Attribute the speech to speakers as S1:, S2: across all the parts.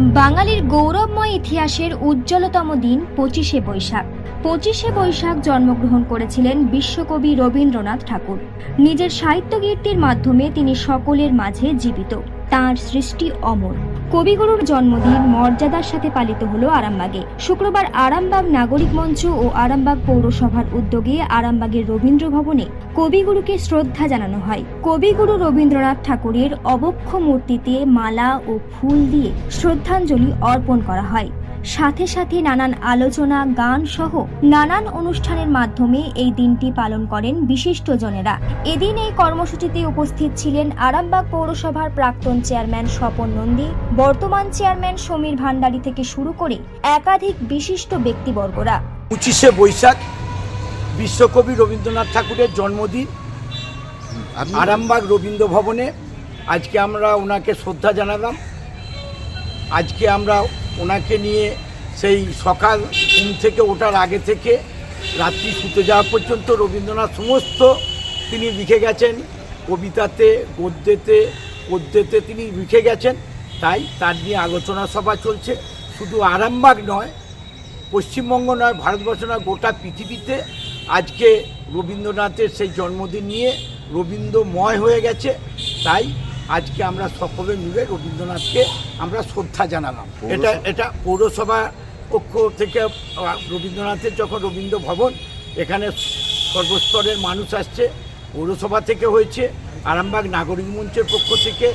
S1: বাঙালির গৌরবময় ইতিহাসের উজ্জ্বলতম দিন পঁচিশে বৈশাখ। পঁচিশে বৈশাখ জন্মগ্রহণ করেছিলেন বিশ্বকবি রবীন্দ্রনাথ ঠাকুর। নিজের সাহিত্য কীর্তির মাধ্যমে তিনি সকলের মাঝে জীবিত। তাঁর সৃষ্টি অমর। কবিগুরুর জন্মদিন মর্যাদার সাথে পালিত হলো আরামবাগে। শুক্রবার আরামবাগ নাগরিক মঞ্চ ও আরামবাগ পৌরসভার উদ্যোগে আরামবাগের রবীন্দ্র ভবনে কবিগুরুকে শ্রদ্ধা জানানো হয়। কবিগুরু রবীন্দ্রনাথ ঠাকুরের অবক্ষ মূর্তিতে মালা ও ফুল দিয়ে শ্রদ্ধাঞ্জলি অর্পণ করা হয়। সাথে সাথে নানান আলোচনা গান সহ নানান অনুষ্ঠানের মাধ্যমে এই দিনটি পালন করেন বিশিষ্টজনেরা। এদিন এই কর্মসূচিতে উপস্থিত ছিলেন আরামবাগ পৌরসভার প্রাক্তন চেয়ারম্যান স্বপন নন্দী বর্তমান চেয়ারম্যান সমীর ভান্ডারী থেকে শুরু করে একাধিক বিশিষ্ট ব্যক্তিবর্গরা।
S2: পঁচিশে বৈশাখ বিশ্বকবি রবীন্দ্রনাথ ঠাকুরের জন্মদিন। আরামবাগ রবীন্দ্র ভবনে আজকে আমরা ওনাকে শ্রদ্ধা জানালাম। আজকে আমরা ওনাকে নিয়ে সেই সকাল ঘুম থেকে ওঠার আগে থেকে রাত্রি শুতে যাওয়া পর্যন্ত রবীন্দ্রনাথ সমস্ত তিনি লিখে গেছেন, কবিতাতে, গদ্যেতে, পদ্যেতে তিনি লিখে গেছেন। তাই তার নিয়ে আলোচনা সভা চলছে। শুধু আরামবাগ নয়, পশ্চিমবঙ্গ নয়, ভারতবর্ষ নয়, গোটা পৃথিবীতে আজকে রবীন্দ্রনাথের সেই জন্মদিন নিয়ে রবীন্দ্রময় হয়ে গেছে। তাই আজকে আমরা সকলে মিলে রবীন্দ্রনাথকে আমরা শ্রদ্ধা জানালাম। এটা এটা পৌরসভা পক্ষ থেকে রবীন্দ্রনাথের যখন রবীন্দ্র ভবন এখানে সর্বস্তরের মানুষ আসছে পৌরসভা থেকে হয়েছে আরামবাগ নাগরিক মঞ্চের পক্ষ থেকে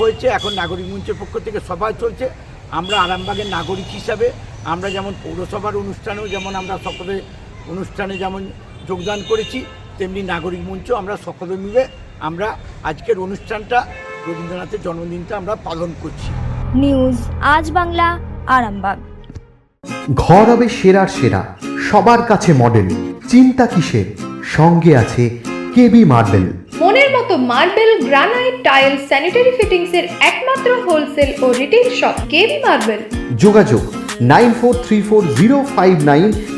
S2: হয়েছে এখন নাগরিক মঞ্চের পক্ষ থেকে সভা চলছে। আমরা আরামবাগের নাগরিক হিসাবে আমরা যেমন পৌরসভার অনুষ্ঠানেও যেমন আমরা সকলে অনুষ্ঠানে যেমন যোগদান করেছি তেমনি নাগরিক মঞ্চ আমরা সকলে মিলে আমরা আজকের অনুষ্ঠানটা রবীন্দ্রনাথের জন্মদিনটা আমরা পালন করছি।
S1: নিউজ আজ বাংলা আরামবাগ।
S3: ঘর হবে সেরার সেরা সবার কাছে মডেল চিন্তা কিসের? সঙ্গে আছে কেবি মার্বেল।
S4: মনের মতো marble granite tile sanitary fittings এর একমাত্র হোলসেল ও রিটেল শপ কেবি মার্বেল।
S3: যোগাযোগ nine four three four zero five nine